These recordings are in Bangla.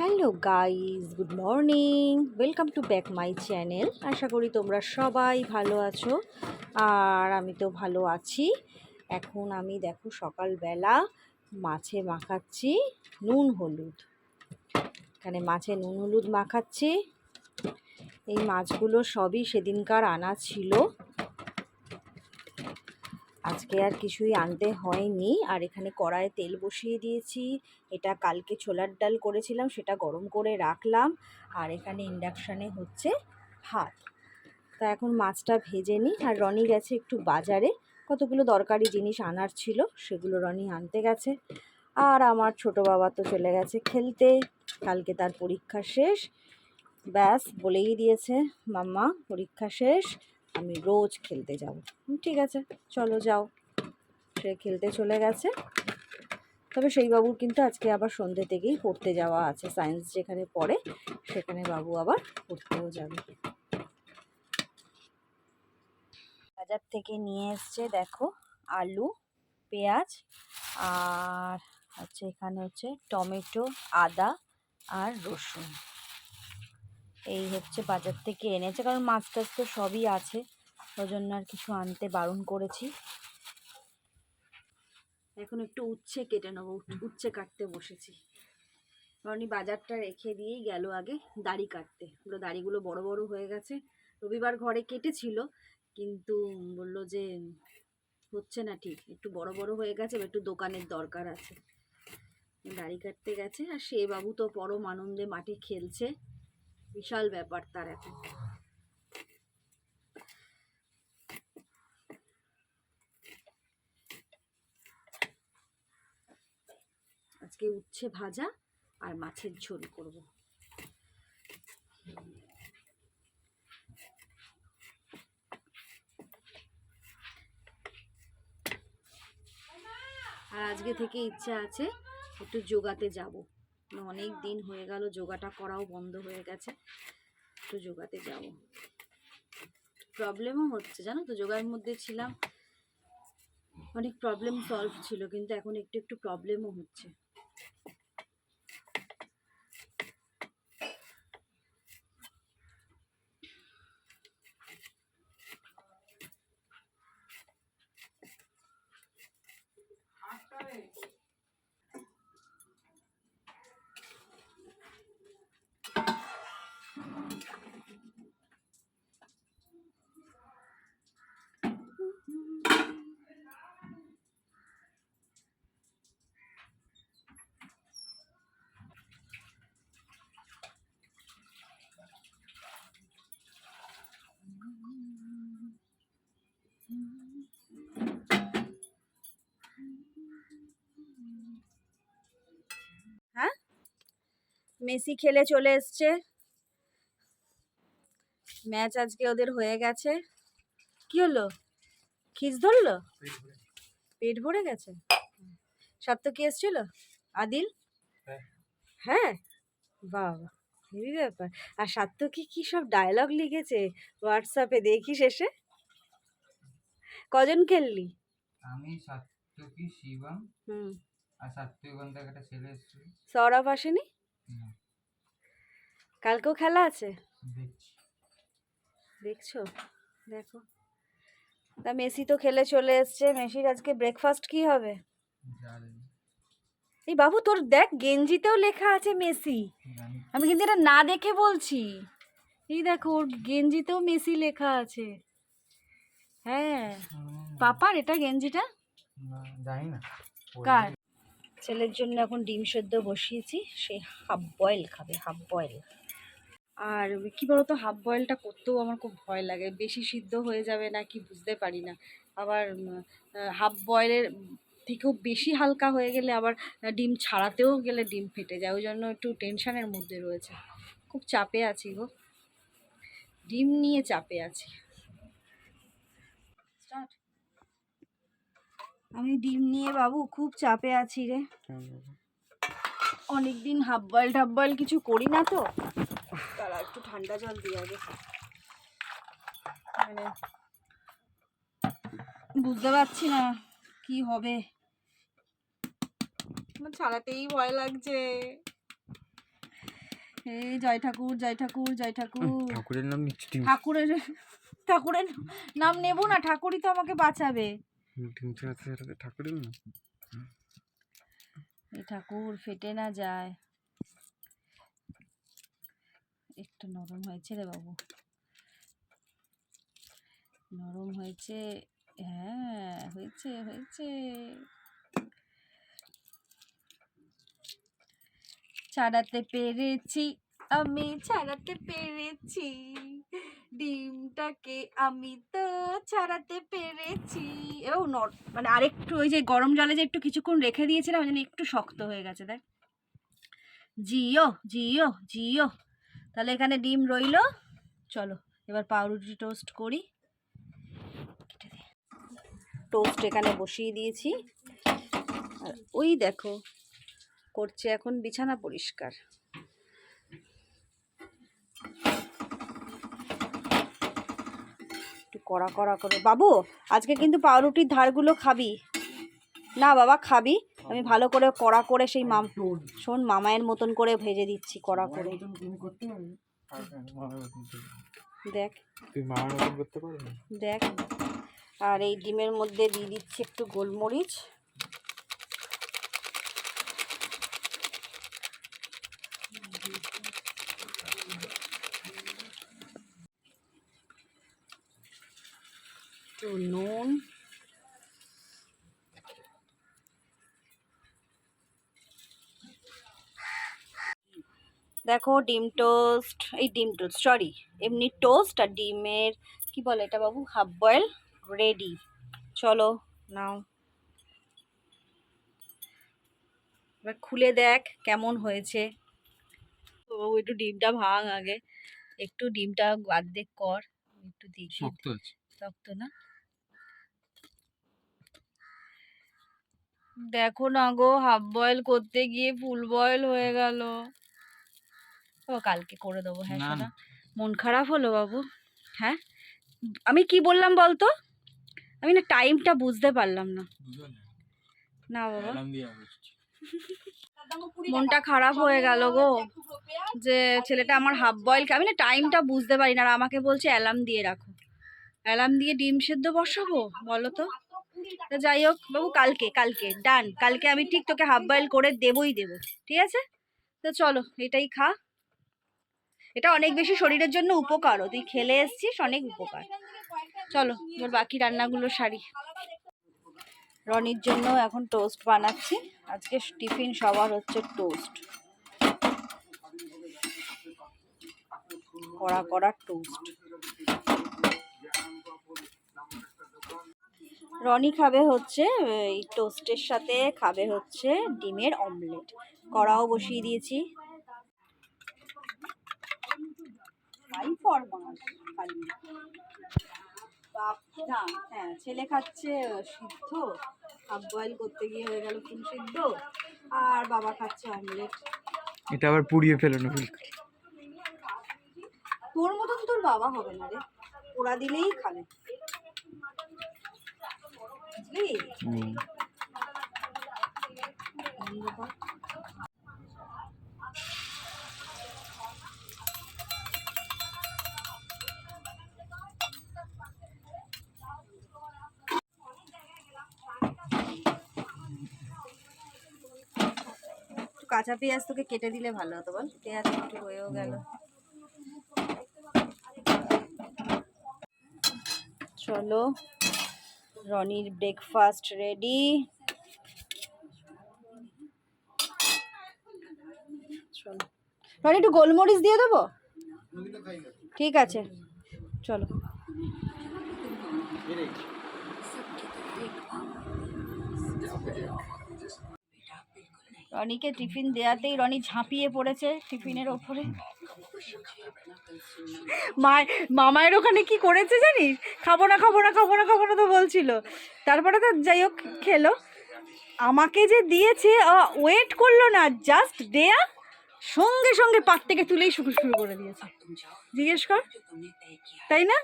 Hello guys good morning. Welcome to back my channel আশা করি তোমরা সবাই ভালো আছো, আর আমি তো ভালো আছি। এখন আমি দেখো সকালবেলা মাছে মাখাচ্ছি, নুন, হলুদ। এখানে মাছে নুন, হলুদ মাখাচ্ছি। এই মাছগুলো সবই সেদিনকার আনা ছিল। আজকে আর কিছুই আনতে হয়নি। আর এখানে কড়াইয়ে তেল বসিয়ে দিয়েছি। এটা কালকে ছোলার ডাল করেছিলাম, সেটা গরম করে রাখলাম। আর এখানে ইন্ডাকশানে হচ্ছে ভাত। তা এখন মাছটা ভেজে নিই। আর রনি গেছে একটু বাজারে। কতগুলো দরকারি জিনিস আনার ছিল, সেগুলো রনি আনতে গেছে। আর আমার ছোট বাবা তো চলে গেছে খেলতে। কালকে তার পরীক্ষা শেষ। ব্যাস বলেই দিয়েছে মাম্মা, পরীক্ষা শেষ। আমি রোজ খেলতে যাব। ঠিক আছে, চলো যাও। সে খেলতে চলে গেছে। তবে সেই বাবুর কিন্তু আজকে আবার সন্ধ্যে থেকেই পড়তে যাওয়া আছে। সায়েন্স যেখানে পড়ে, সেখানে বাবু আবার পড়তেও যাবে। বাজার থেকে নিয়ে এসছে, দেখো, আলু, পেঁয়াজ, আর হচ্ছে এখানে হচ্ছে টমেটো, আদা, আর রসুন। এই হচ্ছে বাজার থেকে এনেছে, কারণ মাছ টাছ তো সবই আছে। ওই জন্য আর কিছু আনতে বারণ করেছি। এখন একটু উচ্ছে কেটে নেব উচ্ছে কাটতে বসেছি। রনি বাজারটা রেখে দিয়েই গেল আগে দাড়ি কাটতে। ওগুলো দাড়িগুলো বড় বড় হয়ে গেছে। রবিবার ঘরে কেটেছিল, কিন্তু বলল যে হচ্ছে না ঠিক। একটু বড় বড় হয়ে গেছে একটু দোকানের দরকার আছে। দাড়ি কাটতে গেছে, আর সে বাবু তো পরম আনন্দে মাঠে খেলছে। বিশাল ব্যাপার তার এখন। আজকে উচ্ছে ভাজা আর মাছের ঝোল করব। আর আজকে থেকে ইচ্ছা আছে একটু যোগাতে যাব। অনেক দিন হয়ে গেল, যোগাটা করাও বন্ধ হয়ে গেছে। একটু যোগাতে যাব। প্রবলেমও হচ্ছে, জানো তো, যোগার মধ্যে ছিলাম। অনেক প্রবলেম সলভ ছিল, কিন্তু এখন একটু একটু প্রবলেমও হচ্ছে হ্যাঁ মেসি খেলে চলে এসছে। ম্যাচ আজকে ওদের হয়ে গেছে। কি হলো? খিস ধরলো? পেট ভরে গেছে। সাত্য কি এসছিল? আদিল? হ্যাঁ। হ্যাঁ? বাবা হেবি ব্যাপার। আর সাত্য কি কি সব ডায়লগ লিখেছে হোয়াটসঅ্যাপে দেখি শেষে? কজন খেললি? আমি সাত্তকী শিবম হুম। আর সাত্তকী থেকে একটা ছেলে এসেছিল। সৌরভ আসেনি? কালকেও খেলা আছে? দেখছ। দেখো। তা মেসি তো খেলে চলে এসছে। মেসির আজকে ব্রেকফাস্ট কি হবে? এই বাবু তোর দেখ গেঞ্জিতেও লেখা আছে মেসি। আমি কিন্তু এটা না দেখে বলছি। এই দেখো ওর গেঞ্জিতেও মেসি লেখা আছে। হ্যাঁ। পাপার এটা গেঞ্জিটা? জানি না। কার? ছেলের জন্য এখন ডিম সেদ্ধ বসিয়েছি। সে হাফ বয়েল খাবে হাফ বয়েল। আর কি বলতো হাফ বয়েলটা করতেও আমার খুব ভয় লাগে। বেশি সিদ্ধ হয়ে যাবে না কি বুঝতে পারি না। আবার হাফ বয়েলের থেকেও বেশি হালকা হয়ে গেলে আবার ডিম ছাড়াতেও গেলে ডিম ফেটে যায়। ওই জন্য একটু টেনশনের মধ্যে রয়েছে। খুব চাপে আছি গো। ডিম নিয়ে চাপে আছি। আমি ডিম নিয়ে বাবু খুব চাপে আছি রে। অনেক দিন হাফ বয়েল টাফ বয়েল কিছু করি না তো। তারা একটু ঠান্ডা জল দিয়ে আগে মানে বুঝতে পারছি না কি হবে। ছাড়াতেই ভয় লাগছে। এই জয় ঠাকুর জয় ঠাকুর জয় ঠাকুর। ঠাকুরের নাম নিচ্ছি ঠাকুরের ঠাকুরের নাম নেব না ঠাকুরই তো আমাকে বাঁচাবে। ঠাকুরের নাম। এই ঠাকুর ফেটে না যায়। একটু নরম হয়েছে রে বাবু। নরম হয়েছে হ্যাঁ হয়েছে হয়েছে। ছাড়াতে পেরেছি, আমি ছাড়াতে পেরেছি। ডিমটাকে আমি তো ছাড়াতে পেরেছি। ও নর মানে আরেকটু ওই যে গরম জলে যে একটু কিছুক্ষণ রেখে দিয়েছিলাম জন্য একটু শক্ত হয়ে গেছে, দেখ। জিও জিও জিও। তাহলে এখানে ডিম রইল। চলো, এবার পাউরুটি টোস্ট করি। টোস্ট এখানে বসিয়ে দিয়েছি। আর ওই দেখো, করছে এখন বিছানা পরিষ্কার। একটু কড়া কড়া করে। বাবু, আজকে কিন্তু পাউরুটির ধারগুলো খাবি? না বাবা, খাবি? আমি ভালো করে কড়া করে সেই মাম শোন মামায়ের মতন করে ভেজে দিচ্ছি কড়া করে। দেখ। তুই মামার মতন করতে পারবি? দেখ। আর এই ডিমের মধ্যে দিয়ে দিচ্ছি একটু গোলমরিচ। একটু নুন। দেখো ডিম টোস্ট এই ডিম টোস্ট সরি এমনি টোস্ট আর ডিমের কি বলে এটা বাবু? হাফ বয়েল রেডি চলো নাও। এবার খুলে দেখ কেমন হয়েছে। তো বাবু একটু ডিমটা ভাঙ আগে। একটু ডিমটা অর্ধেক কর একটু দেখি শক্ত আছে। শক্ত না। দেখো না গো হাফ বয়েল করতে গিয়ে ফুল বয়েল হয়ে গেল। ও কালকে করে দেবো হ্যাঁ মন খারাপ হলো বাবু হ্যাঁ? আমি কি বললাম বলতো? আমি না টাইমটা বুঝতে পারলাম না। না বাবা। মনটা খারাপ হয়ে গেল গো যে ছেলেটা আমার হাফ বয়েল আমি না টাইমটা বুঝতে পারি না আর আমাকে বলছে অ্যালার্ম দিয়ে রাখো। অ্যালার্ম দিয়ে ডিম সেদ্ধ বসাবো বলো তো? তা যাই হোক বাবু কালকে কালকে ডান কালকে আমি ঠিক তোকে হাফ বয়েল করে দেবই দেবো ঠিক আছে? তো চলো এটাই খা। এটা অনেক বেশি শরীরের জন্য উপকারও। তুই খেলে এসছিস, অনেক উপকার। চলো তোর বাকি রান্নাগুলো সারি। রনির জন্য এখন টোস্ট বানাচ্ছি। আজকে টিফিন সবার হচ্ছে টোস্ট। কড়া কড়া টোস্ট। রনি খাবে হচ্ছে, এই টোস্টের সাথে খাবে হচ্ছে ডিমের অমলেট। কড়াও বসিয়ে দিয়েছি। খাই ফরমাস খালি। বাপ না হ্যাঁ ছেলে খাচ্ছে সিদ্ধ হাফ বয়েল করতে গিয়ে হয়ে গেল ফুল সিদ্ধ আর বাবা খাচ্ছে অমলেট এটা আবার পুড়িয়ে ফেলো না ফুল। তোর মতন তোর বাবা হবে না রে। ওরা দিলেই খাবে। বুঝলি? একটু কাঁচা পেঁয়াজ তোকে কেটে দিলে ভালো হতো বল। পেঁয়াজ একটু হয়েও গেল। চলো, রনির ব্রেকফাস্ট রেডি চলো। রনি, একটু গোলমরিচ দিয়ে দেবো? ঠিক আছে। চলো। রনিকে টিফিন দেয়াতেই রনি ঝাঁপিয়ে পড়েছে টিফিনের ওপরে। মায়ের মামায়ের ওখানে কি করেছে জানিস? খাব না খাব না খাব না খাব না তো বলছিল। তারপরে তো যাই হোক, খেলো। আমাকে যে দিয়েছে ওয়েট করল না জাস্ট দেয়া সঙ্গে সঙ্গে পাত থেকে তুলেই শুরু শুরু করে দিয়েছে। জিজ্ঞেস কর, তাই না?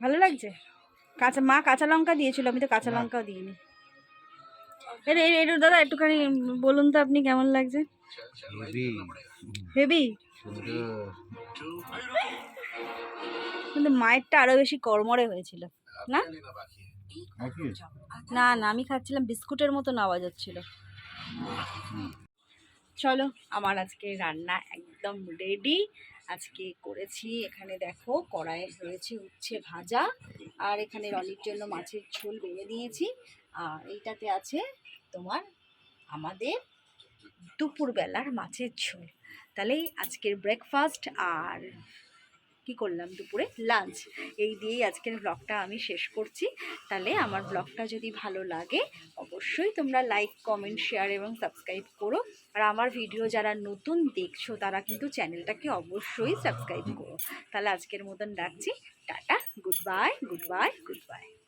ভালো লাগছে? কাঁচা, মা কাঁচা লঙ্কা দিয়েছিল, আমি তো কাঁচা লঙ্কাও দিইনি। এটা দাদা একটুখানি বলুন তো আপনি কেমন লাগছে? হেভি। কিন্তু মায়েরটা আরও বেশি কড়মড়ে হয়েছিল না? না না আমি খাচ্ছিলাম বিস্কুটের মতন আওয়াজ হচ্ছিল। চলো আমার আজকে রান্না একদম রেডি আজকে করেছি এখানে দেখো কড়াইয়ে রয়েছে উচ্ছে ভাজা আর এখানে রনির জন্য মাছের ঝোল বেড়ে দিয়েছি আর এইটাতে আছে তোমার আমাদের দুপুরবেলার মাছের ঝোল। তাহলে আজকের ব্রেকফাস্ট আর কি করলাম দুপুরে? লাঞ্চ এই দিয়েই আজকের ব্লগটা আমি শেষ করছি। তাহলে আমার ব্লগটা যদি ভালো লাগে, অবশ্যই তোমরা লাইক কমেন্ট শেয়ার এবং সাবস্ক্রাইব করো। আর আমার ভিডিও যারা নতুন দেখছ, তারা কিন্তু চ্যানেলটাকে অবশ্যই সাবস্ক্রাইব করো। তাহলে আজকের মতন রাখছি। টাটা। Goodbye goodbye goodbye